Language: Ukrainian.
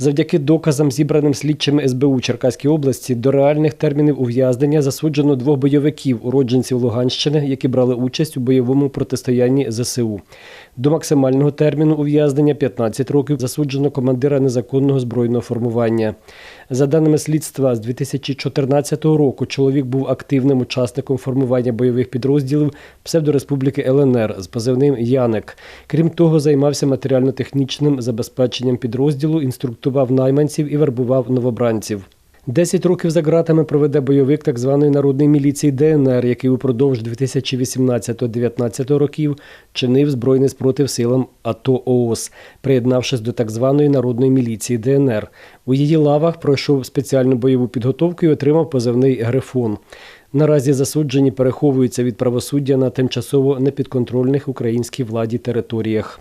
Завдяки доказам, зібраним слідчими СБУ Черкаської області, до реальних термінів ув'язнення засуджено двох бойовиків, уродженців Луганщини, які брали участь у бойовому протистоянні ЗСУ. До максимального терміну ув'язнення 15 років засуджено командира незаконного збройного формування. За даними слідства, з 2014 року чоловік був активним учасником формування бойових підрозділів псевдореспубліки ЛНР з позивним Яник. Крім того, займався матеріально-технічним забезпеченням підрозділу, інструктував найманців і вербував новобранців. Десять років за ґратами проведе бойовик так званої народної міліції ДНР, який упродовж 2018-2019 років чинив збройний спротив силам АТО ООС, приєднавшись до так званої народної міліції ДНР. У її лавах пройшов спеціальну бойову підготовку і отримав позивний Грифон. Наразі засуджені переховуються від правосуддя на тимчасово непідконтрольних українській владі територіях.